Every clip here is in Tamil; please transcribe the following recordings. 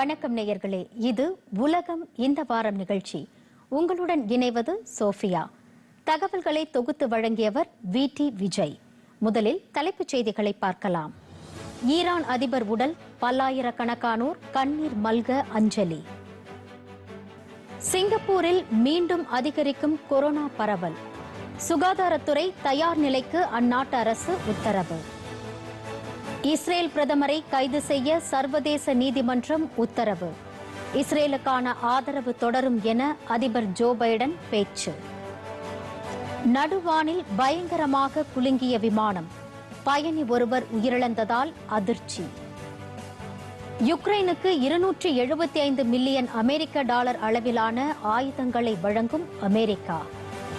வணக்கம் நேயர்களே இது உலகம் இந்த வாரம் நிகழ்ச்சி. உங்களுடன் இணைவது சோஃபியா. தகவல்களை தொகுத்து வழங்கியவர் வி. டி. விஜய். முதலில் தலைப்புச் செய்திகளை பார்க்கலாம். ஈரான் அதிபர் உடல் பல்லாயிரக்கணக்கானோர் கண்ணீர் மல்க அஞ்சலி. சிங்கப்பூரில் மீண்டும் அதிகரிக்கும் கொரோனா பரவல். சுகாதாரத்துறை தயார் நிலைக்கு அந்நாட்டு அரசு உத்தரவு. இஸ்ரேல் பிரதமரை கைது செய்ய சர்வதேச நீதிமன்றம் உத்தரவு. இஸ்ரேலுக்கான ஆதரவு தொடரும் என அதிபர் ஜோ பைடன் பேச்சு. நடுவானில் பயங்கரமாக குலுங்கிய விமானம். பயணி ஒருவர் உயிரிழந்ததால் அதிர்ச்சி. யுக்ரைனுக்கு இருநூற்றி எழுபத்தி ஐந்து மில்லியன் அமெரிக்க டாலர் அளவிலான ஆயுதங்களை வழங்கும் அமெரிக்கா.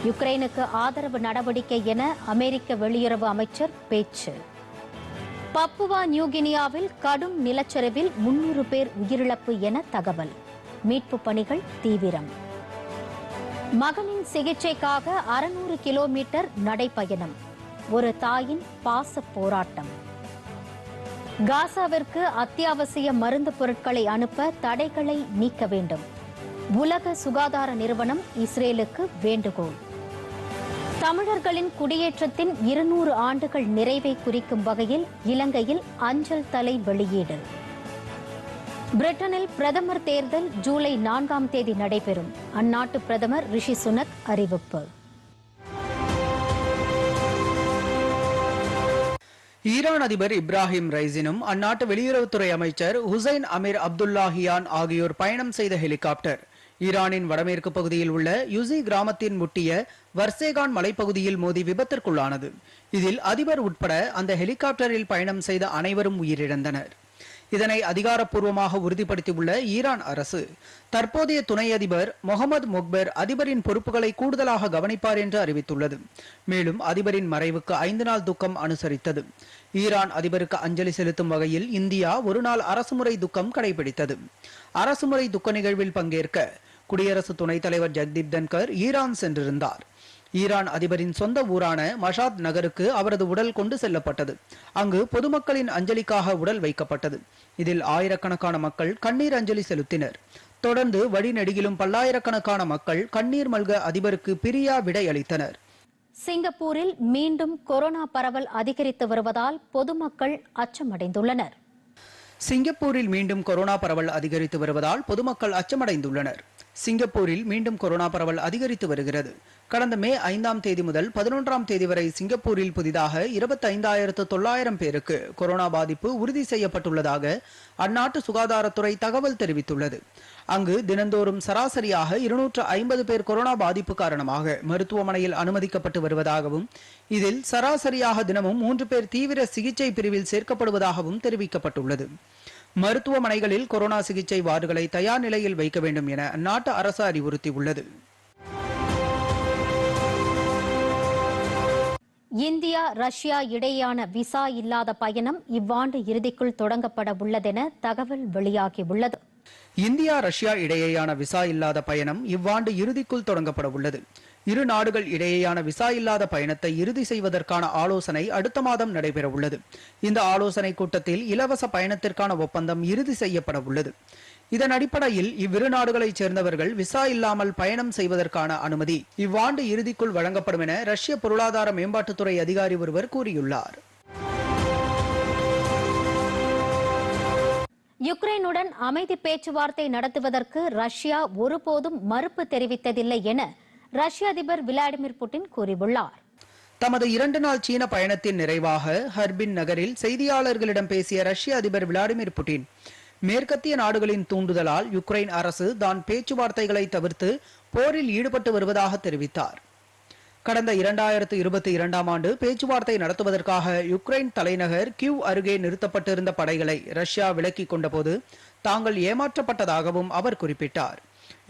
யுக்ரைனுக்கு ஆதரவு நடவடிக்கை என அமெரிக்க வெளியுறவு அமைச்சர் பேச்சு. பப்புவா நியூகினியாவில் கடும் நிலச்சரிவில் முன்னூறு பேர் உயிரிழப்பு என தகவல். மீட்பு பணிகள் தீவிரம். மகனின் சிகிச்சைக்காக அறுநூறு கிலோமீட்டர் நடைப்பயணம். ஒரு தாயின் பாச போராட்டம். காசாவிற்கு அத்தியாவசிய மருந்து பொருட்களை அனுப்ப தடைகளை நீக்க வேண்டும். உலக சுகாதார நிறுவனம் இஸ்ரேலுக்கு வேண்டுகோள். தமிழர்களின் குடியேற்றத்தின் இருநூறு ஆண்டுகள் நிறைவை குறிக்கும் வகையில் இலங்கையில் அஞ்சல் தலை வெளியீடு. பிரிட்டனில் பிரதமர் தேர்தல் ஜூலை நான்காம் தேதி நடைபெறும். அந்நாட்டு பிரதமர் ரிஷி சுனக் அறிவிப்பு. ஈரான் அதிபர் இப்ராஹிம் ரைசினும் அந்நாட்டு வெளியுறவுத்துறை அமைச்சர் ஹுசைன் அமீர் அப்துல்லாஹியான் ஆகியோர் பயணம் செய்த ஹெலிகாப்டர். ஈரானின் வடமேற்கு பகுதியில் உள்ள யுசி கிராமத்தின் முட்டிய வர்சேகான் மலைப்பகுதியில் மோதி விபத்திற்குள்ளானது. இதில் அதிபர் உட்பட அந்த ஹெலிகாப்டரில் பயணம் செய்த அனைவரும் உயிரிழந்தனர். இதனை அதிகாரப்பூர்வமாக உறுதிப்படுத்தியுள்ள ஈரான் அரசு தற்போதைய துணை அதிபர் முகமது மொக்பர் அதிபரின் பொறுப்புகளை கூடுதலாக கவனிப்பார் என்று அறிவித்துள்ளது. மேலும் அதிபரின் மறைவுக்கு ஐந்து நாள் துக்கம் அனுசரித்தது. ஈரான் அதிபருக்கு அஞ்சலி செலுத்தும் வகையில் இந்தியா ஒரு நாள் அரசுமுறை துக்கம் கடைபிடித்தது. அரசுமுறை துக்க நிகழ்வில் பங்கேற்க குடியரசு துணைத் தலைவர் ஜெக்தீப் தன்கர் ஈரான் சென்றிருந்தார். ஈரான் அதிபரின் சொந்த ஊரான மஷாத் நகருக்கு அவரது உடல் கொண்டு செல்லப்பட்டது. அங்கு பொதுமக்களின் அஞ்சலிக்காக உடல் வைக்கப்பட்டது. இதில் ஆயிரக்கணக்கான மக்கள் கண்ணீர் அஞ்சலி செலுத்தினர். தொடர்ந்து வழிநெடுகிலும் பல்லாயிரக்கணக்கான மக்கள் கண்ணீர் மல்க அதிபருக்கு பிரியா விடை அளித்தனர். சிங்கப்பூரில் மீண்டும் கொரோனா பரவல் அதிகரித்து வருவதால் பொதுமக்கள் அச்சமடைந்துள்ளனர். சிங்கப்பூரில் மீண்டும் கொரோனா பரவல் அதிகரித்து வருவதால் பொதுமக்கள் அச்சமடைந்துள்ளனர். சிங்கப்பூரில் மீண்டும் கொரோனா பரவல் அதிகரித்து வருகிறது. கடந்த மே ஐந்தாம் தேதி முதல் பதினொன்றாம் தேதி வரை சிங்கப்பூரில் புதிதாக இருபத்தைந்தாயிரத்து தொள்ளாயிரம் பேருக்கு கொரோனா பாதிப்பு உறுதி செய்யப்பட்டுள்ளதாக அந்நாட்டு சுகாதாரத்துறை தகவல் தெரிவித்துள்ளது. அங்கு தினந்தோறும் சராசரியாக இருநூற்று ஐம்பது பேர் கொரோனா பாதிப்பு காரணமாக மருத்துவமனையில் அனுமதிக்கப்பட்டு வருவதாகவும் இதில் சராசரியாக தினமும் மூன்று பேர் தீவிர சிகிச்சை பிரிவில் சேர்க்கப்படுவதாகவும் தெரிவிக்கப்பட்டுள்ளது. மருத்துவமனைகளில் கொரோனா சிகிச்சை வார்டுகளை தயார் நிலையில் வைக்க வேண்டும் என அந்நாட்டு அரசு அறிவுறுத்தியுள்ளது. இந்தியா ரஷ்யா இடையேயான விசா இல்லாத பயணம் இவ்வாண்டு இறுதிக்குள் தொடங்கப்பட உள்ளதென தகவல் வெளியாகியுள்ளது. இந்தியா ரஷ்யா இடையேயான விசா இல்லாத பயணம் இவ்வாண்டு இறுதிக்குள் தொடங்கப்பட உள்ளது. இரு நாடுகள் இடையேயான விசா இல்லாத பயணத்தை இறுதி செய்வதற்கான ஆலோசனை அடுத்த மாதம் நடைபெற உள்ளது இந்த ஆலோசனை கூட்டத்தில் இலவச பயணத்திற்கான ஒப்பந்தம் இறுதி செய்யப்பட உள்ளது இதன் அடிப்படையில் இவ்விரு நாடுகளைச் சேர்ந்தவர்கள் விசா இல்லாமல் பயணம் செய்வதற்கான அனுமதி இவ்வாண்டு இறுதிக்குள் வழங்கப்படும் என ரஷ்ய பொருளாதார மேம்பாட்டுத்துறை அதிகாரி ஒருவர் கூறியுள்ளார். யுக்ரைனுடன் அமைதி பேச்சுவார்த்தை நடத்துவதற்கு ரஷ்யா ஒருபோதும் மறுப்பு தெரிவித்ததில்லை என ரஷ்ய அதிபர் விளாடிமிர் புட்டின் கூறியுள்ளார். தமது இரண்டு நாள் சீன பயணத்தின் நிறைவாக ஹர்பின் நகரில் செய்தியாளர்களிடம் பேசிய ரஷ்ய அதிபர் விளாடிமிர் புட்டின் மேற்கத்திய நாடுகளின் தூண்டுதலால் யுக்ரைன் அரசு தான் பேச்சுவார்த்தைகளை தவிர்த்து போரில் ஈடுபட்டு வருவதாக தெரிவித்தார். கடந்த இரண்டாயிரத்து இருபத்தி இரண்டாம் ஆண்டு பேச்சுவார்த்தை நடத்துவதற்காக யுக்ரைன் தலைநகர் கியூ அருகே நிறுத்தப்பட்டிருந்த படைகளை ரஷ்யா விலக்கிக் கொண்டபோது தாங்கள் ஏமாற்றப்பட்டதாகவும் அவர் குறிப்பிட்டார்.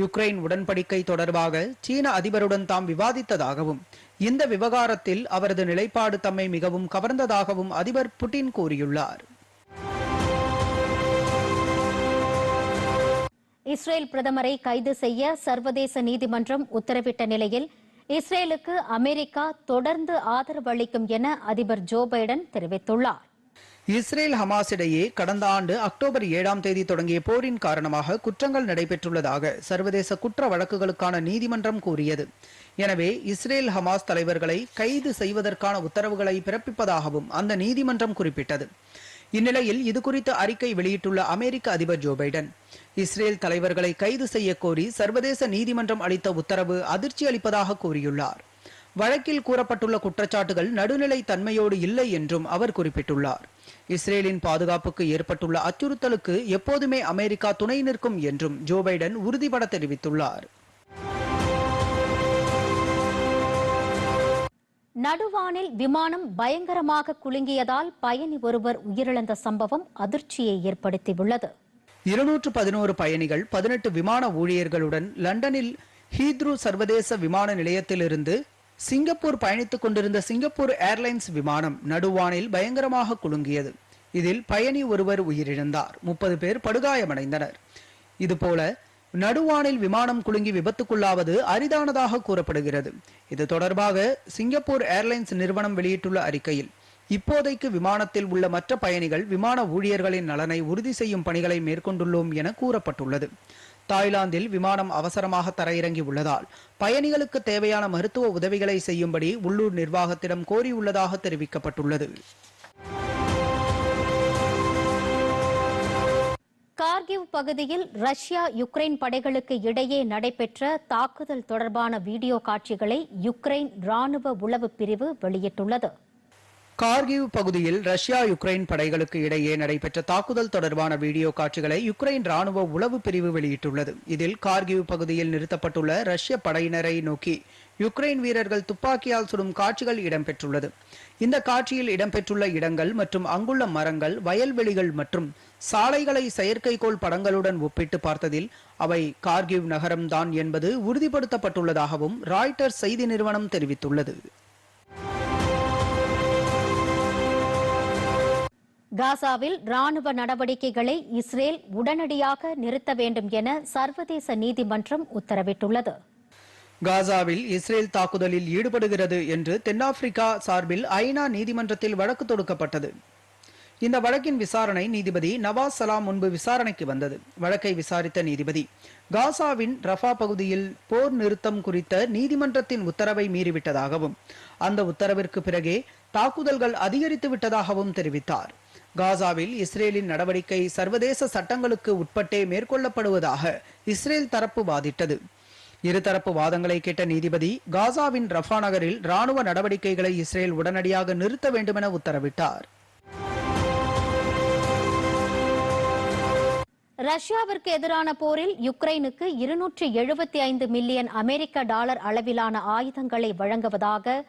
யுக்ரைன் உடன்படிக்கை தொடர்பாக சீன அதிபருடன் தாம் விவாதித்ததாகவும் இந்த விவகாரத்தில் அவரது நிலைப்பாடு தம்மை மிகவும் கவர்ந்ததாகவும் அதிபர் புட்டின் கூறியுள்ளார். இஸ்ரேல் பிரதமரை கைது செய்ய சர்வதேச நீதிமன்றம் உத்தரவிட்ட நிலையில் இஸ்ரேலுக்கு அமெரிக்கா தொடர்ந்து ஆதரவு அளிக்கும் என அதிபர் ஜோ பைடன் தெரிவித்துள்ளார். இஸ்ரேல் ஹமாஸ் இடையே கடந்த ஆண்டு அக்டோபர் ஏழாம் தேதி தொடங்கிய போரின் காரணமாக குற்றங்கள் நடைபெற்றுள்ளதாக சர்வதேச குற்ற வழக்குகளுக்கான நீதிமன்றம் கூறியது. எனவே இஸ்ரேல் ஹமாஸ் தலைவர்களை கைது செய்வதற்கான உத்தரவுகளை பிறப்பிப்பதாகவும் அந்த நீதிமன்றம் குறிப்பிட்டது. இந்நிலையில் இதுகுறித்த அறிக்கை வெளியிட்டுள்ள அமெரிக்க அதிபர் ஜோ பைடன். இஸ்ரேல் தலைவர்களை கைது செய்ய கோரி சர்வதேச நீதிமன்றம் அளித்த உத்தரவு அதிர்ச்சி அளிப்பதாக கூறியுள்ளார். வழக்கில் கூறப்பட்டுள்ள குற்றச்சாட்டுகள் நடுநிலை தன்மையோடு இல்லை என்றும் அவர் குறிப்பிட்டுள்ளார். இஸ்ரேலின் பாதுகாப்புக்கு ஏற்பட்டுள்ள அச்சுறுத்தலுக்கு எப்போதுமே அமெரிக்கா துணை நிற்கும் என்றும் ஜோ பைடன் உறுதிபட தெரிவித்துள்ளார். நடுவானில் விமானம் பயங்கரமாக குலுங்கியதால் பயணி ஒருவர் உயிரிழந்த சம்பவம் அதிர்ச்சியை ஏற்படுத்தியுள்ளது. இருநூற்று பதினோரு பயணிகள் பதினெட்டு விமான ஊழியர்களுடன் லண்டனில் ஹீத்ரு சர்வதேச விமான நிலையத்திலிருந்து சிங்கப்பூர் பயணித்துக் கொண்டிருந்த சிங்கப்பூர் ஏர்லைன்ஸ் விமானம் நடுவானில் பயங்கரமாக குலுங்கியது. இதில் பயணி ஒருவர் உயிரிழந்தார். முப்பது பேர் படுகாயமடைந்தனர். இதுபோல நடுவானில் விமானம் குலுங்கி விபத்துக்குள்ளாவது அரிதானதாக கூறப்படுகிறது. இது தொடர்பாக சிங்கப்பூர் ஏர்லைன்ஸ் நிறுவனம் வெளியிட்டுள்ள அறிக்கையில் இப்போதைக்கு விமானத்தில் உள்ள மற்ற பயணிகள் விமான ஊழியர்களின் நலனை உறுதி செய்யும் பணிகளை மேற்கொண்டுள்ளோம் என கூறப்பட்டுள்ளது. தாய்லாந்தில் விமானம் அவசரமாக தரையிறங்கி உள்ளதால் பயணிகளுக்கு தேவையான மருத்துவ உதவிகளை செய்யும்படி உள்ளூர் நிர்வாகத்திடம் கோரியுள்ளதாக தெரிவிக்கப்பட்டுள்ளது. கார்கிவ் பகுதியில் ரஷ்யா யுக்ரைன் படைகளுக்கு இடையே நடைபெற்ற தாக்குதல் தொடர்பான வீடியோ காட்சிகளை யுக்ரைன் ராணுவ உளவு பிரிவு வெளியிட்டுள்ளது. கார்கிவ் பகுதியில் ரஷ்யா யுக்ரைன் படைகளுக்கு இடையே நடைபெற்ற தாக்குதல் தொடர்பான வீடியோ காட்சிகளை யுக்ரைன் ராணுவ உளவு பிரிவு வெளியிட்டுள்ளது. இதில் கார்கிவ் பகுதியில் நிறுத்தப்பட்டுள்ள ரஷ்ய படையினரை நோக்கி யுக்ரைன் வீரர்கள் துப்பாக்கியால் சுடும் காட்சிகள் இடம்பெற்றுள்ளது. இந்த காட்சியில் இடம்பெற்றுள்ள இடங்கள் மற்றும் அங்குள்ள மரங்கள் வயல்வெளிகள் மற்றும் சாலைகளை செயற்கைக்கோள் படங்களுடன் ஒப்பிட்டு பார்த்ததில் அவை கார்கிவ் நகரம்தான் என்பது உறுதிப்படுத்தப்பட்டுள்ளதாகவும் ராய்டர்ஸ் செய்தி நிறுவனம் தெரிவித்துள்ளது. காசாவில் ராணுவ நடவடிக்கைகளை இஸ்ரேல் உடனடியாக நிறுத்த வேண்டும் என சர்வதேச நீதிமன்றம் உத்தரவிட்டுள்ளது. காசாவில் இஸ்ரேல் தாக்குதலில் ஈடுபடுகிறது என்று தென்னாப்பிரிக்கா சார்பில் ஐநா நீதிமன்றத்தில் வழக்கு தொடுக்கப்பட்டது. இந்த வழக்கின் விசாரணை நீதிபதி நவாஸ் சலாம் முன்பு விசாரணைக்கு வந்தது. வழக்கை விசாரித்த நீதிபதி காசாவின் ரஃபா பகுதியில் போர் நிறுத்தம் குறித்த நீதிமன்றத்தின் உத்தரவை மீறிவிட்டதாகவும் அந்த உத்தரவிற்கு பிறகே தாக்குதல்கள் அதிகரித்து விட்டதாகவும் தெரிவித்தார். காசாவில் இஸ்ரேலின் நடவடிக்கை சர்வதேச சட்டங்களுக்கு உட்பட்டே மேற்கொள்ளப்படுவதாக இஸ்ரேல் தரப்பு வாதிட்டது. இருதரப்பு வாதங்களை கேட்ட நீதிபதி காசாவின் ரஃபா நகரில் ராணுவ நடவடிக்கைகளை இஸ்ரேல் உடனடியாக நிறுத்த வேண்டுமென உத்தரவிட்டார். ரஷ்யாவிற்கு எதிரான போரில் யுக்ரைனுக்கு இருநூற்றி எழுபத்தி ஐந்து மில்லியன் அமெரிக்க டாலர் அளவிலான ஆயுதங்களை வழங்குவதாக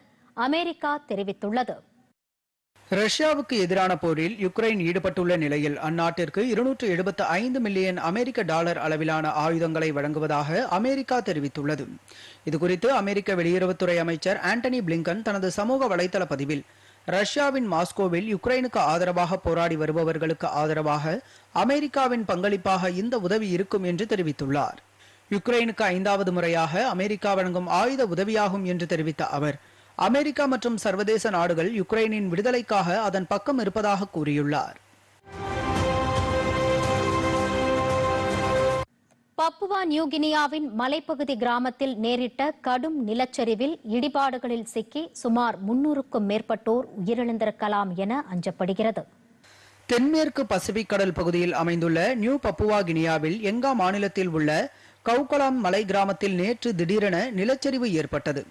அமெரிக்கா தெரிவித்துள்ளது. ரஷ்யாவுக்கு எதிரான போரில் யுக்ரைன் ஈடுபட்டுள்ள நிலையில் அந்நாட்டிற்கு இருநூற்று எழுபத்து ஐந்து மில்லியன் அமெரிக்க டாலர் அளவிலான ஆயுதங்களை வழங்குவதாக அமெரிக்கா தெரிவித்துள்ளது. இதுகுறித்து அமெரிக்க வெளியுறவுத்துறை அமைச்சர் ஆண்டனி பிளிங்கன் தனது சமூக வலைதள பதிவில் ரஷ்யாவின் மாஸ்கோவில் யுக்ரைனுக்கு ஆதரவாக போராடி வருபவர்களுக்கு ஆதரவாக அமெரிக்காவின் பங்களிப்பாக இந்த உதவி இருக்கும் என்று தெரிவித்துள்ளார். யுக்ரைனுக்கு ஐந்தாவது முறையாக அமெரிக்கா வழங்கும் ஆயுத உதவியாகும் என்று தெரிவித்த அவர் அமெரிக்கா மற்றும் சர்வதேச நாடுகள் யுக்ரைனின் விடுதலைக்காக அதன் பக்கம் இருப்பதாக கூறியுள்ளார். பப்புவா நியூகினியாவின் மலைப்பகுதி கிராமத்தில் நேரிட்ட கடும் நிலச்சரிவில் இடிபாடுகளில் சிக்கி சுமார் முன்னூறுக்கும் மேற்பட்டோர் உயிரிழந்திருக்கலாம் என அஞ்சப்படுகிறது. தென்மேற்கு பசிபிக் கடல் பகுதியில் அமைந்துள்ள நியூ பப்புவா கினியாவில் எங்கா மாநிலத்தில் உள்ள கவுகலாம் மலை கிராமத்தில் நேற்று திடீரென நிலச்சரிவு ஏற்பட்டது.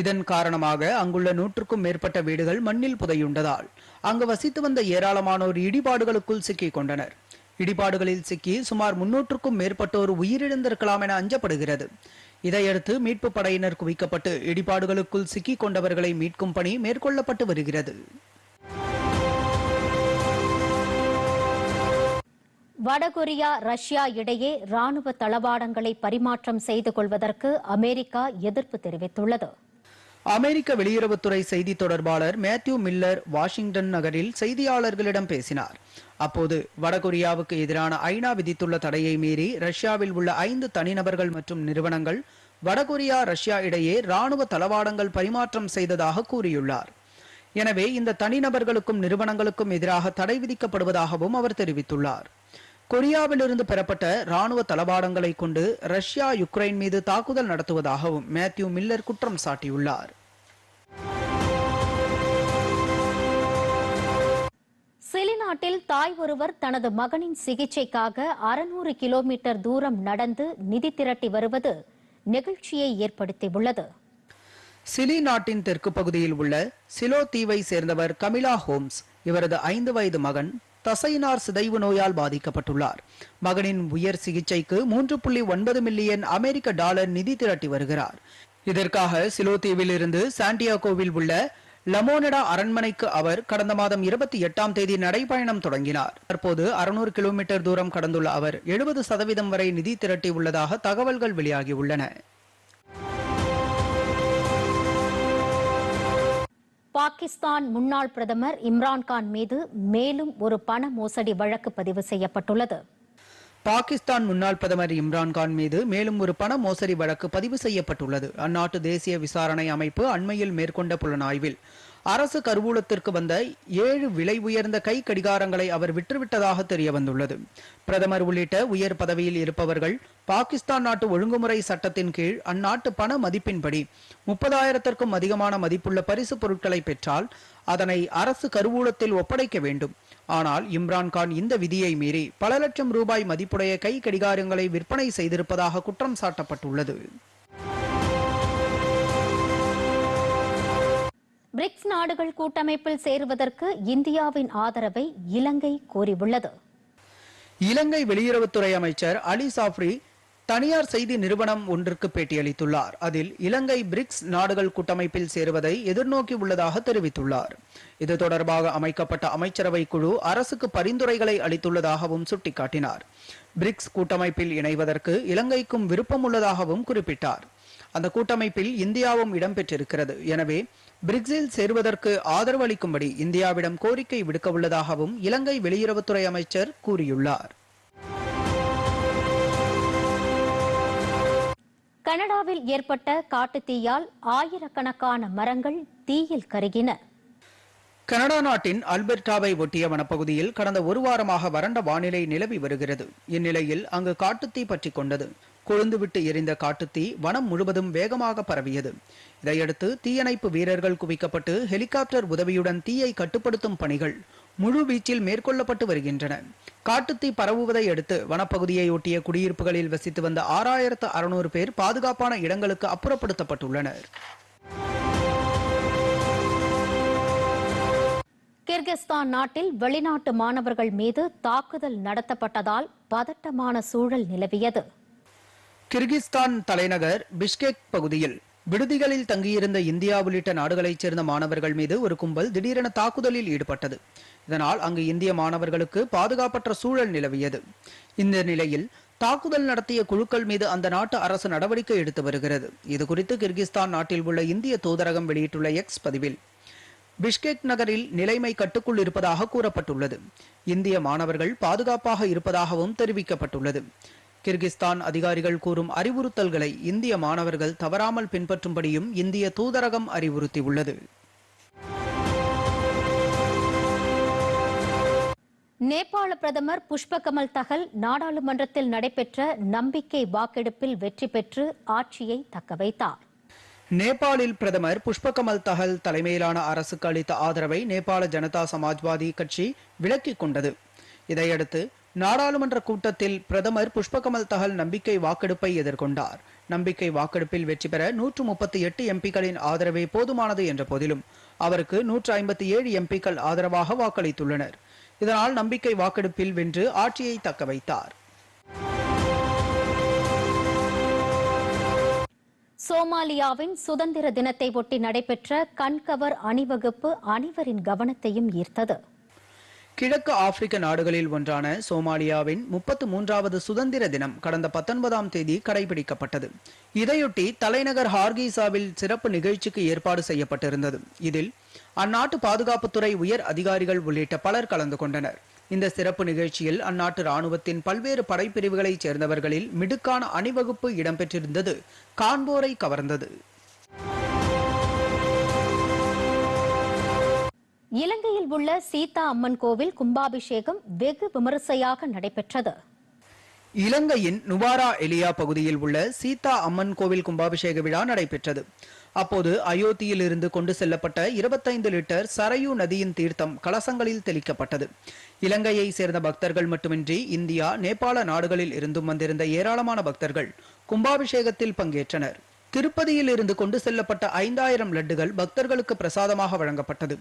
இதன் காரணமாக அங்குள்ள நூற்றுக்கும் மேற்பட்ட வீடுகள் மண்ணில் புதையுண்டதால் அங்கு வசித்து வந்த ஏராளமானோர் இடிபாடுகளுக்குள் சிக்கிக் கொண்டனர். இடிபாடுகளில் சிக்கி சுமார் முன்னூற்றுக்கும் மேற்பட்டோர் உயிரிழந்திருக்கலாம் என அஞ்சப்படுகிறது. இதையடுத்து மீட்பு படையினர் குவிக்கப்பட்டு இடிபாடுகளுக்குள் சிக்கிக் கொண்டவர்களை மீட்கும் பணி மேற்கொள்ளப்பட்டு வருகிறது. வடகொரியா ரஷ்யா இடையே ராணுவ தளவாடங்களை பரிமாற்றம் செய்து கொள்வதற்கு அமெரிக்கா எதிர்ப்பு தெரிவித்துள்ளது. அமெரிக்க வெளியுறவுத்துறை செய்தி தொடர்பாளர் மேத்யூ மில்லர் வாஷிங்டன் நகரில் செய்தியாளர்களிடம் பேசினார். அப்போது வடகொரியாவுக்கு எதிரான ஐநா விதித்துள்ள தடையை மீறி ரஷ்யாவில் உள்ள ஐந்து தனிநபர்கள் மற்றும் நிறுவனங்கள் வடகொரியா ரஷ்யா இடையே ராணுவ தளவாடங்கள் பரிமாற்றம் செய்ததாக கூறியுள்ளார். எனவே இந்த தனிநபர்களுக்கும் நிறுவனங்களுக்கும் எதிராக தடை விதிக்கப்படுவதாகவும் அவர் தெரிவித்துள்ளார். கொரியாவிலிருந்து பெறப்பட்ட ராணுவ தளவாடங்களை கொண்டு ரஷ்யா யுக்ரைன் மீது தாக்குதல் நடத்துவதாகவும் மேத்யூ மில்லர் குற்றம் சாட்டியுள்ளார். சிலி நாட்டில் தாய் ஒருவர் தனது மகனின் சிகிச்சைக்காக அறுநூறு கிலோமீட்டர் தூரம் நடந்து நிதி திரட்டி வருவது நெகிழ்ச்சியை ஏற்படுத்தியுள்ளது. சிலி நாட்டின் தெற்கு பகுதியில் உள்ள சிலோ தீவை சேர்ந்தவர் கமிலா ஹோம்ஸ் இவரது ஐந்து வயது மகன் தசையினார் சிதைவு நோயால் பாதிக்கப்பட்டுள்ளார். மகனின் உயர் சிகிச்சைக்கு மூன்று புள்ளி ஒன்பது மில்லியன் அமெரிக்க டாலர் நிதி திரட்டி வருகிறார். இதற்காக சிலோத்தீவில் இருந்து சாண்டியாகோவில் உள்ள லமோனடா அரண்மனைக்கு அவர் கடந்த மாதம் இருபத்தி எட்டாம் தேதி நடைபயணம் தொடங்கினார். தற்போது அறுநூறு கிலோமீட்டர் தூரம் கடந்துள்ள அவர் எழுபது சதவீதம் வரை நிதி திரட்டி உள்ளதாக தகவல்கள் வெளியாகியுள்ளன. பாகிஸ்தான் முன்னாள் பிரதமர் இம்ரான்கான் மீது மேலும் ஒரு பண மோசடி வழக்கு பதிவு செய்யப்பட்டுள்ளது. பாகிஸ்தான் முன்னாள் பிரதமர் இம்ரான்கான் மீது மேலும் ஒரு பண மோசடி வழக்கு பதிவு செய்யப்பட்டுள்ளது. அந்நாட்டு தேசிய விசாரணை அமைப்பு அண்மையில் மேற்கொண்ட புலனாய்வில் அரசு கருவூலத்திற்கு வந்த ஏழு விலை உயர்ந்த கை கடிகாரங்களை அவர் விற்றுவிட்டதாக தெரிய வந்துள்ளது பிரதமர் உள்ளிட்ட உயர் பதவியில் இருப்பவர்கள் பாகிஸ்தான் நாட்டு ஒழுங்குமுறை சட்டத்தின் கீழ் அந்நாட்டு பண மதிப்பின்படி முப்பதாயிரத்திற்கும் அதிகமான மதிப்புள்ள பரிசு பொருட்களை பெற்றால் அதனை அரசு கருவூலத்தில் ஒப்படைக்க வேண்டும். ஆனால் இம்ரான்கான் இந்த விதியை மீறி பல லட்சம் ரூபாய் மதிப்புடைய கை கடிகாரங்களை விற்பனை செய்திருப்பதாக குற்றம் சாட்டப்பட்டுள்ளது. பிரிக்ஸ் நாடுகள் கூட்டமைப்பில் சேருவதற்கு இந்தியாவின் ஆதரவை இலங்கை கோரியுள்ளது இலங்கை வெளியுறவுத்துறை அமைச்சர் அலி சாஃப்ரி தனியார் செய்தி நிறுவனம் ஒன்றுக்கு பேட்டியளித்துள்ளார். அதில் இலங்கை பிரிக்ஸ் நாடுகள் கூட்டமைப்பில் சேருவதை எதிர்நோக்கி உள்ளதாக தெரிவித்துள்ளார். இது தொடர்பாக அமைக்கப்பட்ட அமைச்சரவை குழு அரசுக்கு பரிந்துரைகளை அளித்துள்ளதாகவும் சுட்டிக்காட்டினார். பிரிக்ஸ் கூட்டமைப்பில் இணைவதற்கு இலங்கைக்கும் விருப்பம் உள்ளதாகவும் குறிப்பிட்டார். அந்த கூட்டமைப்பில் இந்தியாவும் இடம்பெற்றிருக்கிறது. எனவே பிரிக்ஸில் சேருவதற்கு ஆதரவு அளிக்கும்படி இந்தியாவிடம் கோரிக்கை விடுக்க உள்ளதாகவும் இலங்கை வெளியுறவுத்துறை அமைச்சர் கூறியுள்ளார். கனடாவில் ஏற்பட்ட காட்டுத்தீயால் ஆயிரக்கணக்கான மரங்கள் தீயில் கருகின. கனடா நாட்டின் அல்பர்டாவை ஒட்டிய வனப்பகுதியில் கடந்த ஒரு வாரமாக வறண்ட வானிலை நிலவி வருகிறது. இந்நிலையில் அங்கு காட்டுத்தீ பற்றி கொண்டது. கொழுந்துவிட்டு எரிந்த காட்டுத்தீ வனம் முழுவதும் வேகமாக பரவியது. இதையடுத்து தீயணைப்பு வீரர்கள் குவிக்கப்பட்டு ஹெலிகாப்டர் உதவியுடன் தீயை கட்டுப்படுத்தும் பணிகள் முழு வீச்சில் மேற்கொள்ளப்பட்டு வருகின்றன. காட்டுத்தீ பரவுவதை அடுத்து வனப்பகுதியை ஒட்டிய குடியிருப்புகளில் வசித்து வந்த ஆறாயிரத்து அறுநூறு பேர் பாதுகாப்பான இடங்களுக்கு அப்புறப்படுத்தப்பட்டுள்ளனர். கிர்கிஸ்தான் நாட்டில் வெளிநாட்டு மாணவர்கள் மீது தாக்குதல் நடத்தப்பட்டதால் பதட்டமான சூழல் நிலவியது. கிர்கிஸ்தான் தலைநகர் பிஷ்கேக் பகுதியில் விடுதிகளில் தங்கியிருந்த இந்தியா உள்ளிட்ட நாடுகளைச் சேர்ந்த மாணவர்கள் மீது ஒரு கும்பல் திடீரென தாக்குதலில் ஈடுபட்டது. இதனால் அங்கு இந்திய மாணவர்களுக்கு பாதுகாப்பற்ற சூழல் நிலவியது. இந்த நிலையில் தாக்குதல் நடத்திய குழுக்கள் மீது அந்த நாட்டு அரசு நடவடிக்கை எடுத்து வருகிறது. இது குறித்து கிர்கிஸ்தான் நாட்டில் உள்ள இந்திய தூதரகம் வெளியிட்டுள்ள எக்ஸ் பதிவில். பிஷ்கேக் நகரில் நிலைமை கட்டுக்குள் இருப்பதாக கூறப்பட்டுள்ளது. இந்திய மாணவர்கள் பாதுகாப்பாக இருப்பதாகவும் தெரிவிக்கப்பட்டுள்ளது. கிர்கிஸ்தான் அதிகாரிகள் கூறும் அறிவுறுத்தல்களை இந்திய மாணவர்கள் தவறாமல் பின்பற்றும்படியும் இந்திய தூதரகம் அறிவுறுத்தியுள்ளது. நேபாள பிரதமர் புஷ்பகமல் தகல் நாடாளுமன்றத்தில் நடைபெற்ற நம்பிக்கை வாக்கெடுப்பில் வெற்றி பெற்று ஆட்சியை தக்கவைத்தார் நேபாளில் பிரதமர் புஷ்பகமல் தஹல் தலைமையிலான அரசுக்கு அளித்த ஆதரவை நேபாள ஜனதா சமாஜ்வாதி கட்சி விலக்கிக் கொண்டது. இதையடுத்து நாடாளுமன்ற கூட்டத்தில் பிரதமர் புஷ்பகமல் தகல் நம்பிக்கை வாக்கெடுப்பை எதிர்கொண்டார். நம்பிக்கை வாக்கெடுப்பில் வெற்றி பெற நூற்று முப்பத்தி எட்டு எம்பிக்களின் ஆதரவே போதுமானது என்ற போதிலும் அவருக்கு நூற்று ஐம்பத்தி ஏழு எம்பிக்கள் ஆதரவாக வாக்களித்துள்ளனர். இதனால் நம்பிக்கை வாக்கெடுப்பில் வென்று ஆட்சியை தக்க வைத்தார். சோமாலியாவின் சுதந்திர தினத்தை ஒட்டி நடைபெற்ற கண்கவர் அணிவகுப்பு அனைவரின் கவனத்தையும் ஈர்த்தது. கிழக்கு ஆப்பிரிக்க நாடுகளில் ஒன்றான சோமாலியாவின் முப்பத்து மூன்றாவது சுதந்திர தினம் கடந்த பத்தொன்பதாம் தேதி கடைபிடிக்கப்பட்டது. இதையொட்டி தலைநகர் ஹார்கீசாவில் சிறப்பு நிகழ்ச்சிக்கு ஏற்பாடு செய்யப்பட்டிருந்தது. இதில் அந்நாட்டு பாதுகாப்புத்துறை உயர் அதிகாரிகள் உள்ளிட்ட பலர் கலந்து கொண்டனர். இந்த சிறப்பு நிகழ்ச்சியில் அந்நாட்டு ராணுவத்தின் பல்வேறு படைப்பிரிவுகளைச் சேர்ந்தவர்களில் மிடுக்கான அணிவகுப்பு இடம்பெற்றிருந்தது. காண்போரை கவர்ந்தது. இலங்கையில் உள்ள சீதா அம்மன் கோவில் கும்பாபிஷேகம் வெகு விமரிசையாக நடைபெற்றது. இலங்கையின் நுவாரா எலியா பகுதியில் உள்ள சீதா அம்மன் கோவில் கும்பாபிஷேக விழா நடைபெற்றது. அப்போது அயோத்தியில் இருந்து கொண்டு செல்லப்பட்ட இருபத்தைந்து லிட்டர் சரையு நதியின் தீர்த்தம் கலசங்களில் தெளிக்கப்பட்டது. இலங்கையை சேர்ந்த பக்தர்கள் மட்டுமின்றி இந்தியா நேபாள நாடுகளில் இருந்தும் வந்திருந்த ஏராளமான பக்தர்கள் கும்பாபிஷேகத்தில் பங்கேற்றனர். திருப்பதியில் இருந்து கொண்டு செல்லப்பட்ட ஐந்தாயிரம் லட்டுகள் பக்தர்களுக்கு பிரசாதமாக வழங்கப்பட்டது.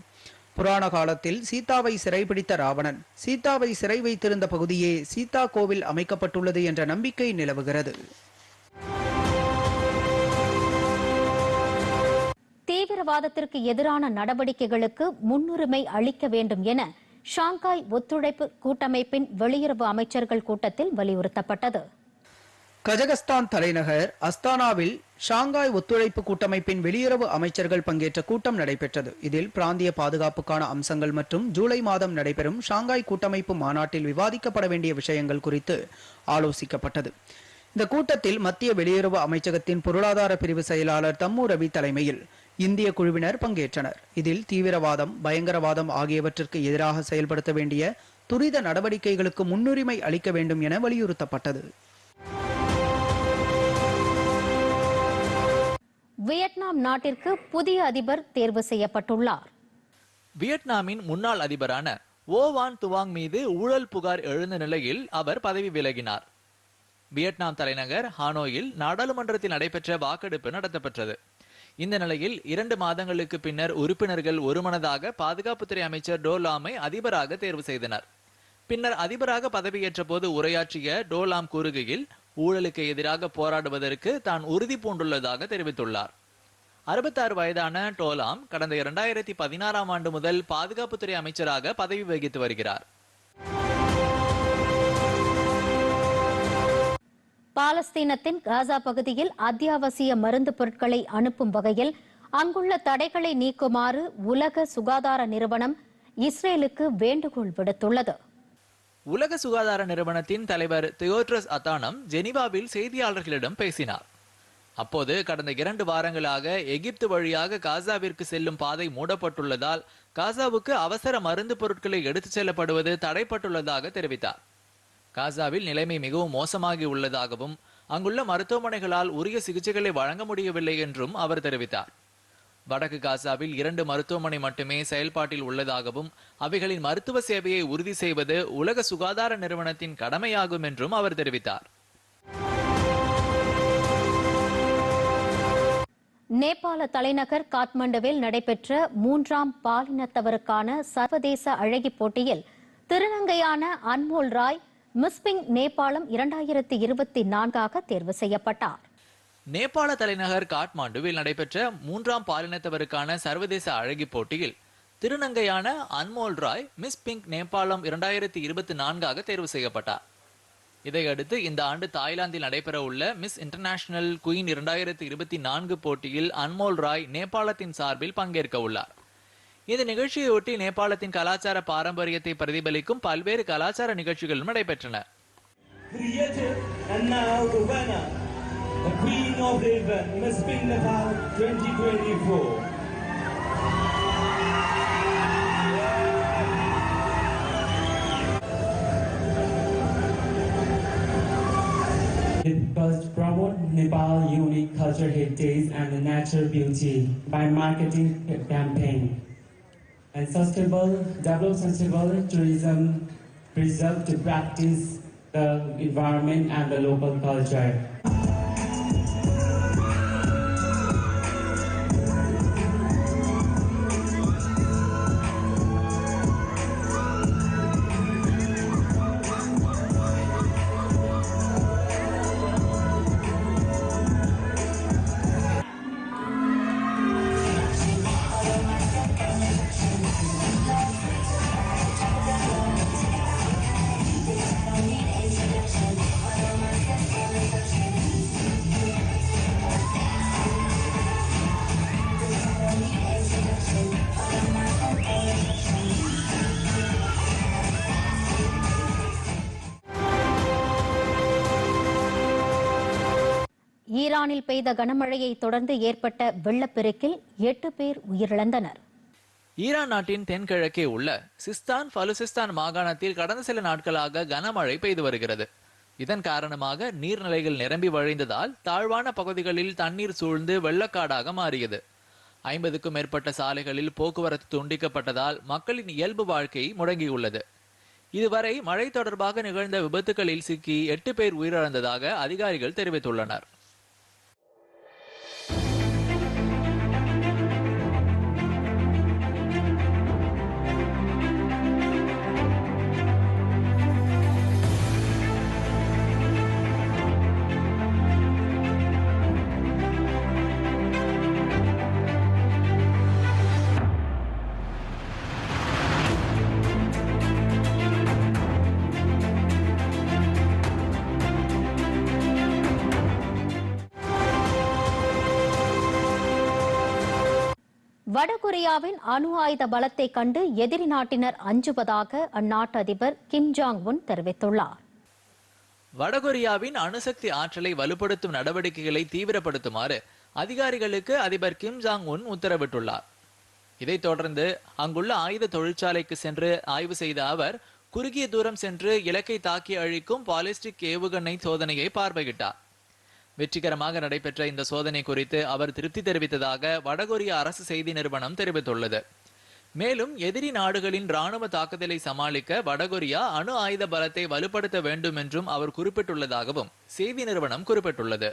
புராண காலத்தில் சீதாவை சிறைபிடித்த ராவணன். சீதாவை சிறை வைத்திருந்த பகுதியே சீதா கோவில் அமைக்கப்பட்டுள்ளது என்ற நம்பிக்கை நிலவுகிறது. தீவிரவாதத்திற்கு எதிரான நடவடிக்கைகளுக்கு முன்னுரிமை அளிக்க வேண்டும் என ஷாங்காய் ஒத்துழைப்பு கூட்டமைப்பின் வெளியுறவு அமைச்சர்கள் கூட்டத்தில் வலியுறுத்தப்பட்டது. கஜகஸ்தான் தலைநகர் அஸ்தானாவில் ஷாங்காய் ஒத்துழைப்பு கூட்டமைப்பின் வெளியுறவு அமைச்சர்கள் பங்கேற்ற கூட்டம் நடைபெற்றது. இதில் பிராந்திய பாதுகாப்புக்கான அம்சங்கள் மற்றும் ஜூலை மாதம் நடைபெறும் ஷாங்காய் கூட்டமைப்பு மாநாட்டில் விவாதிக்கப்பட வேண்டிய விஷயங்கள் குறித்து ஆலோசிக்கப்பட்டது. இந்த கூட்டத்தில் மத்திய வெளியுறவு அமைச்சகத்தின் பொருளாதார பிரிவு செயலாளர் தம்மு ரவி தலைமையில் இந்திய குழுவினர் பங்கேற்றனர். இதில் தீவிரவாதம் பயங்கரவாதம் ஆகியவற்றிற்கு எதிராக செயல்படுத்த வேண்டிய துரித நடவடிக்கைகளுக்கு முன்னுரிமை அளிக்க வேண்டும் என வலியுறுத்தப்பட்டது. வியட்நாம் நாட்டிற்கு புதிய அதிபர் தேர்வு செய்யப்பட்டுள்ளார். வியட்நாமின் முன்னாள் அதிபரான ஓவான் துவாங் மீது ஊழல் புகார் எழுந்த நிலையில் அவர் பதவி விலகினார். வியட்நாம் தலைநகர் ஹானோயில் நாடாளுமன்றத்தில் நடைபெற்ற வாக்கெடுப்பு நடத்தப்பட்டது இந்த நிலையில் இரண்டு மாதங்களுக்கு பின்னர் உறுப்பினர்கள் ஒருமனதாக பாதுகாப்புத்துறை அமைச்சர் டோலாமை அதிபராக தேர்வு செய்தனர். பின்னர் அதிபராக பதவியேற்ற போது உரையாற்றிய டோலாம் கூறுகையில் ஊழலுக்கு எதிராக போராடுவதற்கு தான் உறுதி பூண்டுள்ளதாக தெரிவித்துள்ளார். அறுபத்தாறு வயதான டோலாம் கடந்த இரண்டாயிரத்தி பதினாறாம் ஆண்டு முதல் பாதுகாப்புத்துறை அமைச்சராக பதவி வகித்து வருகிறார். பாலஸ்தீனத்தின் காசா பகுதியில் அத்தியாவசிய மருந்து பொருட்களை அனுப்பும் வகையில் அங்குள்ள தடைகளை நீக்குமாறு உலக சுகாதார நிறுவனம் இஸ்ரேலுக்கு வேண்டுகோள் விடுத்துள்ளது. உலக சுகாதார நிறுவனத்தின் தலைவர் தியோட்ரஸ் அத்தானம் ஜெனிவாவில் செய்தியாளர்களிடம் பேசினார். அப்போது கடந்த இரண்டு வாரங்களாக எகிப்து வழியாக காசாவிற்கு செல்லும் பாதை மூடப்பட்டுள்ளதால் காசாவுக்கு அவசர மருந்து பொருட்களை எடுத்துச் செல்லப்படுவது தடைப்பட்டுள்ளதாக தெரிவித்தார். காசாவில் நிலைமை மிகவும் மோசமாகி உள்ளதாகவும் அங்குள்ள மருத்துவமனைகளால் உரிய சிகிச்சைகளை வழங்க முடியவில்லை என்றும் அவர் தெரிவித்தார். வடக்கு காசாவில் இரண்டு மருத்துவமனை மட்டுமே செயல்பாட்டில் உள்ளதாகவும் அவைகளின் மருத்துவ சேவையை உறுதி செய்வது உலக சுகாதார நிறுவனத்தின் கடமையாகும் என்றும் அவர் தெரிவித்தார். நேபாள தலைநகர் காத்மண்டுவில் நடைபெற்ற மூன்றாம் பாலினத்தவருக்கான சர்வதேச அழகி போட்டியில் திருநங்கையான அன்மோல் ராய் மிஸ்பிங் நேபாளம் இரண்டாயிரத்தி இருபத்தி நான்காக தேர்வு செய்யப்பட்டார். நேபாள தலைநகர் காட்மாண்டுவில் நடைபெற்ற மூன்றாம் பாலினத்தவருக்கான சர்வதேச அழகி போட்டியில் திருநங்கையான அன்மோல் ராய் மிஸ் பிங்க் நேபாளம் இரண்டாயிரத்தி இருபத்தி நான்காக தேர்வு செய்யப்பட்டார். இதையடுத்து இந்த ஆண்டு தாய்லாந்தில் நடைபெறவுள்ள மிஸ் இன்டர்நேஷனல் குயின் இரண்டாயிரத்தி இருபத்தி நான்கு போட்டியில் அன்மோல் ராய் நேபாளத்தின் சார்பில் பங்கேற்க உள்ளார். இந்த நிகழ்ச்சியையொட்டி நேபாளத்தின் கலாச்சார பாரம்பரியத்தை பிரதிபலிக்கும் பல்வேறு கலாச்சார நிகழ்ச்சிகளும் நடைபெற்றன. The the Queen of Raven, Miss Pink Nepal 2024. It was Nepal unique culture heritage and the natural beauty by marketing campaign. And sustainable, develop sustainable tourism, preserve to practice the environment and the local culture. ஈரானில் பெய்த கனமழையை தொடர்ந்து ஏற்பட்ட வெள்ளப்பெருக்கில் எட்டு பேர் உயிரிழந்தனர். ஈரான் நாட்டின் தென்கிழக்கே உள்ள சிஸ்தான் பலுசிஸ்தான் மாகாணத்தில் கடந்த சில நாட்களாக கனமழை பெய்து வருகிறது. இதன் காரணமாக நீர்நிலைகள் நிரம்பி வழிந்ததால் தாழ்வான பகுதிகளில் தண்ணீர் சூழ்ந்து வெள்ளக்காடாக மாறியது. ஐம்பதுக்கும் மேற்பட்ட சாலைகளில் போக்குவரத்து துண்டிக்கப்பட்டதால் மக்களின் இயல்பு வாழ்க்கை முடங்கியுள்ளது. இதுவரை மழை தொடர்பாக நிகழ்ந்த விபத்துகளில் சிக்கி எட்டு பேர் உயிரிழந்ததாக அதிகாரிகள் தெரிவித்துள்ளனர். வடகொரியாவின் அணு ஆயுத பலத்தை கண்டு எதிரி நாட்டினர் அஞ்சுவதாக அந்நாட்டு அதிபர் கிம் ஜாங் உன் தெரிவித்துள்ளார். வடகொரியாவின் அணுசக்தி ஆற்றலை வலுப்படுத்தும் நடவடிக்கைகளை தீவிரப்படுத்துமாறு அதிகாரிகளுக்கு அதிபர் கிம் ஜாங் உன் உத்தரவிட்டுள்ளார். இதைத் தொடர்ந்து அங்குள்ள ஆயுத தொழிற்சாலைக்கு சென்று ஆய்வு செய்த அவர் குறுகிய தூரம் சென்று இலக்கை தாக்கி அழிக்கும் பாலிஸ்டிக் ஏவுகணை சோதனையை பார்வையிட்டார். வெற்றிகரமாக நடைபெற்ற இந்த சோதனை குறித்து அவர் திருப்தி தெரிவித்ததாக வடகொரிய அரசு செய்தி நிறுவனம் தெரிவித்துள்ளது. மேலும் எதிரி நாடுகளின் ராணுவ தாக்குதலை சமாளிக்க வடகொரியா அணு ஆயுத பலத்தை வலுப்படுத்த வேண்டும் என்றும் அவர் குறிப்பிட்டுள்ளதாகவும் செய்தி நிறுவனம் குறிப்பிட்டுள்ளது.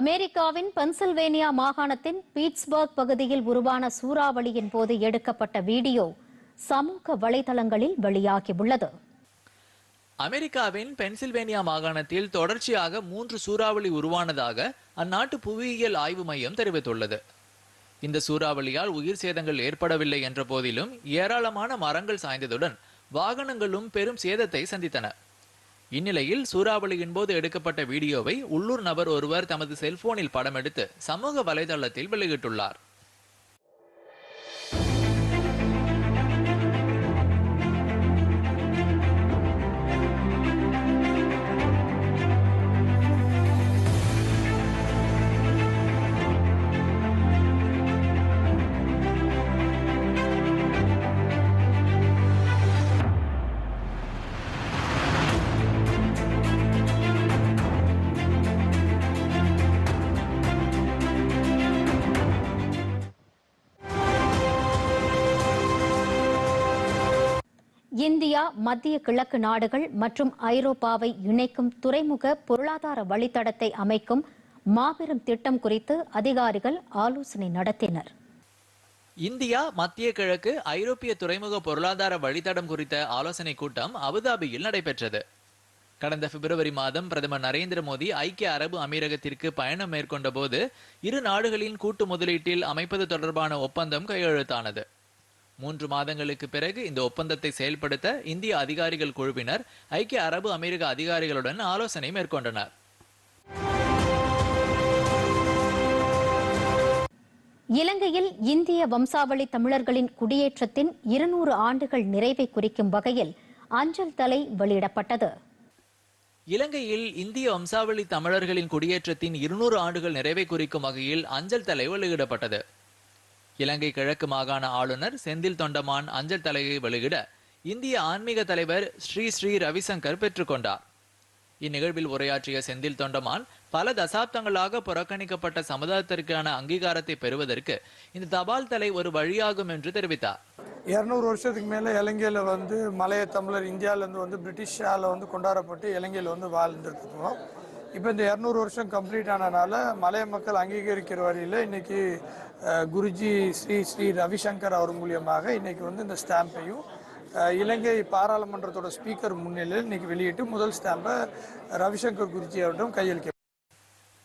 அமெரிக்காவின் பென்சில்வேனியா மாகாணத்தின் பீட்ஸ்பர்க் பகுதியில் உருவான சூறாவளியின் போது எடுக்கப்பட்ட வீடியோ சமூக வலைதளங்களில் வெளியாகியுள்ளது. அமெரிக்காவின் பென்சில்வேனியா மாகாணத்தில் தொடர்ச்சியாக மூன்று சூறாவளி உருவானதாக அந்நாட்டு புவியியல் ஆய்வு மையம் தெரிவித்துள்ளது. இந்த சூறாவளியால் உயிர் சேதங்கள் ஏற்படவில்லை என்ற போதிலும் ஏராளமான மரங்கள் சாய்ந்ததுடன் வாகனங்களும் பெரும் சேதத்தை சந்தித்தன. இந்நிலையில் சூறாவளியின் போது எடுக்கப்பட்ட வீடியோவை உள்ளூர் நபர் ஒருவர் தமது செல்போனில் படமெடுத்து சமூக வலைதளத்தில் வெளியிட்டுள்ளார். இந்தியா மத்திய கிழக்கு நாடுகள் மற்றும் ஐரோப்பாவை இணைக்கும் துறைமுக பொருளாதார வழித்தடத்தை அமைக்கும் மாபெரும் திட்டம் குறித்து அதிகாரிகள் ஆலோசனை நடத்தினர். இந்தியா மத்திய கிழக்கு ஐரோப்பிய துறைமுக பொருளாதார வழித்தடம் குறித்த ஆலோசனை கூட்டம் அபுதாபியில் நடைபெற்றது. கடந்த பிப்ரவரி மாதம் பிரதமர் நரேந்திர மோடி ஐக்கிய அரபு அமீரகத்திற்கு பயணம் மேற்கொண்ட போது இரு நாடுகளின் கூட்டு முதலீட்டில் அமைப்பது தொடர்பான ஒப்பந்தம் கையெழுத்தானது. மூன்று மாதங்களுக்கு பிறகு இந்த ஒப்பந்தத்தை செயல்படுத்த இந்திய அதிகாரிகள் குழுவினர் ஐக்கிய அரபு அமீரக அதிகாரிகளுடன் ஆலோசனை மேற்கொண்டனர். இலங்கையில் இந்திய வம்சாவளி தமிழர்களின் குடியேற்றத்தின் இருநூறு ஆண்டுகள் நிறைவை குறிக்கும் வகையில் அஞ்சல் தலை வெளியிடப்பட்டது. இலங்கையில் இந்திய வம்சாவளி தமிழர்களின் குடியேற்றத்தின் இருநூறு ஆண்டுகள் நிறைவை குறிக்கும் வகையில் அஞ்சல் தலை வெளியிடப்பட்டது. இலங்கை கிழக்கு மாகாண ஆளுநர் செந்தில் தொண்டமான் அஞ்சல் தலையை வெளியிட இந்திய ஆன்மீக தலைவர் ஸ்ரீ ஸ்ரீ ரவிசங்கர் பெற்றுக்கொண்டார் இந்நிகழ்வில் உரையாற்றிய செந்தில் தொண்டமான் பல தசாப்தங்களாக புறக்கணிக்கப்பட்ட சமுதாயத்திற்கான அங்கீகாரத்தை பெறுவதற்கு இந்த தபால் தலை ஒரு வழியாகும் என்று தெரிவித்தார். இரநூறு வருஷத்துக்கு மேலே இலங்கையில் வந்து மலைய தமிழர் இந்தியாவிலேருந்து வந்து பிரிட்டிஷால் வந்து கொண்டாடப்பட்டு இலங்கையில் வந்து வாழ்ந்துருக்கோம் இப்போ இந்த இரநூறு வருஷம் கம்ப்ளீட் ஆனனால மலைய மக்கள் அங்கீகரிக்கிற வழியில் இன்னைக்கு குருஜி ஸ்ரீ ஸ்ரீ ரவிசங்கர் அவர் மூலியமாக இன்னைக்கு வந்து இந்த ஸ்டாம்பையும் இலங்கை பாராளுமன்றத்தோட ஸ்பீக்கர் முன்னிலையில் இன்னைக்கு வெளியிட்டு முதல் ஸ்டாம்பை ரவிசங்கர் குருஜி அவரிடம் கையளிக்க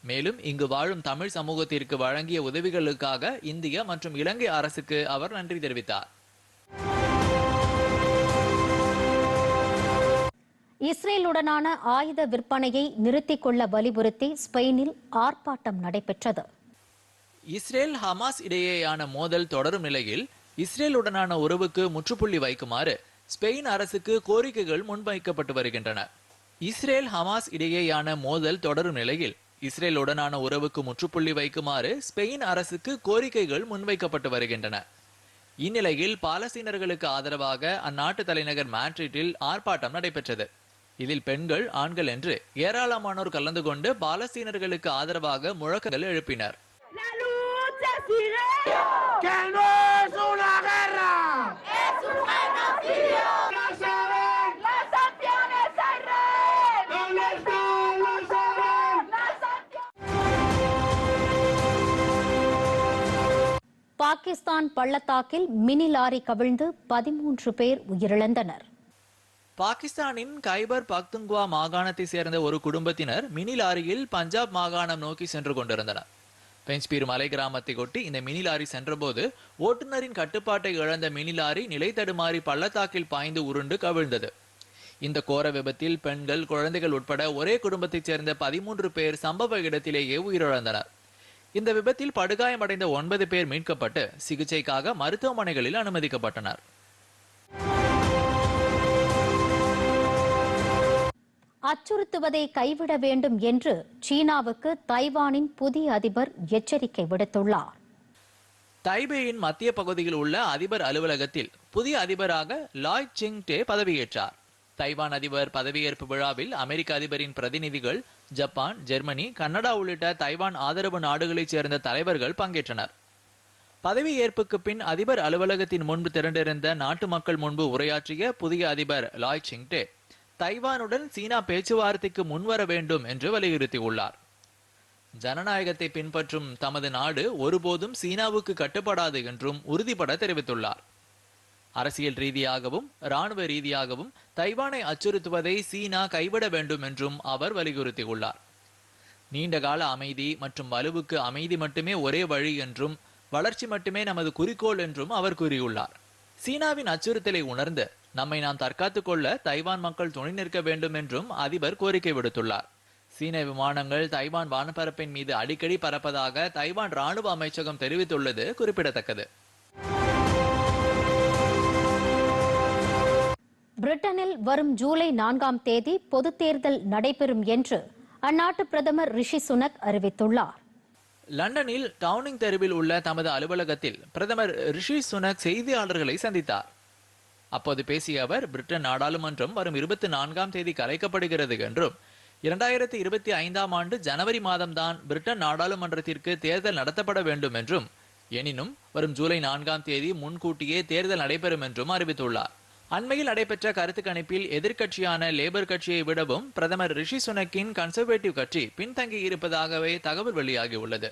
மேலும் இங்கு வாழும் தமிழ் சமூகத்திற்கு வழங்கிய உதவிகளுக்காக இந்திய மற்றும் இலங்கை அரசுக்கு அவர் நன்றி தெரிவித்தார். இஸ்ரேலுடனான ஆயுத விற்பனையை நிறுத்திக் கொள்ள வலியுறுத்தி ஸ்பெயினில் ஆர்ப்பாட்டம் நடைபெற்றது. இஸ்ரேல் ஹமாஸ் இடையேயான மோதல் தொடரும் நிலையில் இஸ்ரேலுடனான உறவுக்கு முற்றுப்புள்ளி வைக்குமாறு ஸ்பெயின் அரசுக்கு கோரிக்கைகள் முன்வைக்கப்பட்டு வருகின்றன. இஸ்ரேல் ஹமாஸ் இடையேயான மோதல் தொடரும் நிலையில் இஸ்ரேலுடனான உறவுக்கு முற்றுப்புள்ளி வைக்குமாறு ஸ்பெயின் அரசுக்கு கோரிக்கைகள் முன்வைக்கப்பட்டு வருகின்றன. இந்நிலையில் பாலஸ்தீனர்களுக்கு ஆதரவாக அந்நாட்டு தலைநகர் மாட்ரிட்டில் ஆர்ப்பாட்டம் நடைபெற்றது. இதில் பெண்கள் ஆண்கள் என்று ஏராளமானோர் கலந்து கொண்டு பாலஸ்தீனர்களுக்கு ஆதரவாக முழக்கங்கள் எழுப்பினர். பாகிஸ்தான் பள்ளத்தாக்கில் மினி லாரி கவிழ்ந்து பதிமூன்று பேர் உயிரிழந்தனர். பாகிஸ்தானின் கைபர் பக்துங்வா மாகாணத்தை சேர்ந்த ஒரு குடும்பத்தினர் மினி லாரியில் பஞ்சாப் மாகாணம் நோக்கி சென்று கொண்டிருந்தனர். பெஞ்ச்பீர் மலை கிராமத்தை ஒட்டி இந்த மினி லாரி சென்றபோது ஓட்டுநரின் கட்டுப்பாட்டை இழந்த மினி லாரி நிலை தடுமாறி பள்ளத்தாக்கில் பாய்ந்து உருண்டு கவிழ்ந்தது. இந்த கோர விபத்தில் பெண்கள் குழந்தைகள் உட்பட ஒரே குடும்பத்தைச் சேர்ந்த பதிமூன்று பேர் சம்பவ இடத்திலேயே உயிரிழந்தனர். இந்த விபத்தில் படுகாயமடைந்த ஒன்பது பேர் மீட்கப்பட்டு சிகிச்சைக்காக மருத்துவமனைகளில் அனுமதிக்கப்பட்டனர். அச்சுறுத்துவதை கைவிட வேண்டும் என்று சீனாவுக்கு தைவானின் புதிய அதிபர் எச்சரிக்கை விடுத்துள்ளார். தைபேயின் மத்திய பகுதியில் உள்ள அதிபர் அலுவலகத்தில் புதிய அதிபராக லாய் சிங் டே பதவியேற்றார். தைவான் அதிபர் பதவியேற்பு விழாவில் அமெரிக்க அதிபரின் பிரதிநிதிகள் ஜப்பான் ஜெர்மனி கனடா உள்ளிட்ட தைவான் ஆதரவு நாடுகளைச் சேர்ந்த தலைவர்கள் பங்கேற்றனர். பதவியேற்புக்கு பின் அதிபர் அலுவலகத்தின் முன்பு திரண்டிருந்த நாட்டு மக்கள் முன்பு உரையாற்றிய புதிய அதிபர் லாய் சிங்டே தைவானுடன் சீனா பேச்சுவார்த்தைக்கு முன்வர வேண்டும் என்று வலியுறுத்தியுள்ளார். ஜனநாயகத்தை பின்பற்றும் தமது நாடு ஒருபோதும் சீனாவுக்கு கட்டுப்படாது என்றும் உறுதிபட தெரிவித்துள்ளார். அரசியல் ரீதியாகவும் இராணுவ ரீதியாகவும் தைவானை அச்சுறுத்துவதை சீனா கைவிட வேண்டும் என்றும் அவர் வலியுறுத்தியுள்ளார். நீண்டகால அமைதி மற்றும் வலுவுக்கு அமைதி மட்டுமே ஒரே வழி என்றும் வளர்ச்சி மட்டுமே நமது குறிக்கோள் என்றும் அவர் கூறியுள்ளார். சீனாவின் அச்சுறுத்தலை உணர்ந்து நம்மை நாம் தற்காத்துக் கொள்ள தைவான் மக்கள் துணை நிற்க வேண்டும் என்றும் அதிபர் கோரிக்கை விடுத்துள்ளார். சீன விமானங்கள் தைவான் வானப்பரப்பின் மீது அடிக்கடி பறப்பதாக தைவான் ராணுவ அமைச்சகம் தெரிவித்துள்ளது குறிப்பிடத்தக்கது. பிரிட்டனில் வரும் ஜூலை நான்காம் தேதி பொதுத் தேர்தல் நடைபெறும் என்று அந்நாட்டு பிரதமர் ரிஷி சுனக் அறிவித்துள்ளார். லண்டனில் டவுனிங் தெருவில் உள்ள தமது அலுவலகத்தில் பிரதமர் ரிஷி சுனக் செய்தியாளர்களை சந்தித்தார். அப்போது பேசிய அவர் பிரிட்டன் நாடாளுமன்றம் வரும் இருபத்தி நான்காம் தேதி கலைக்கப்படுகிறது என்றும் இரண்டாயிரத்தி இருபத்தி ஐந்தாம் ஆண்டு ஜனவரி மாதம்தான் பிரிட்டன் நாடாளுமன்றத்திற்கு தேர்தல் நடத்தப்பட வேண்டும் என்றும் எனினும் வரும் ஜூலை நான்காம் தேதி முன்கூட்டியே தேர்தல் நடைபெறும் என்றும் அறிவித்துள்ளார். அண்மையில் நடைபெற்ற கருத்து கணிப்பில் எதிர்க்கட்சியான லேபர் கட்சியை விடவும் பிரதமர் ரிஷி சுனக்கின் கன்சர்வேட்டிவ் கட்சி பின்தங்கி இருப்பதாகவே தகவல் வெளியாகியுள்ளது.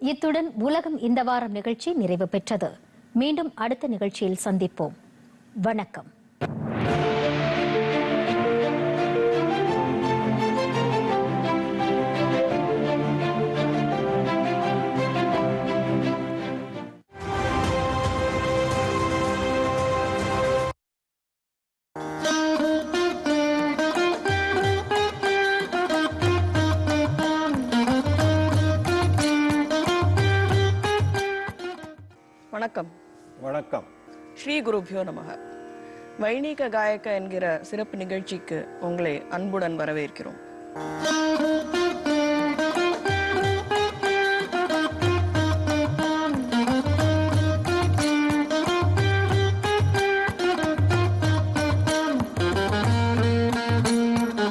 இத்துடன் உலகம் இந்த வாரம் நிகழ்ச்சி நிறைவு பெற்றது. மீண்டும் அடுத்த நிகழ்ச்சியில் சந்திப்போம். வணக்கம். ஸ்ரீ குருபியோ நமக. வைணீக காயக்க என்கிற சிறப்பு நிகழ்ச்சிக்கு உங்களை அன்புடன் வரவேற்கிறோம்.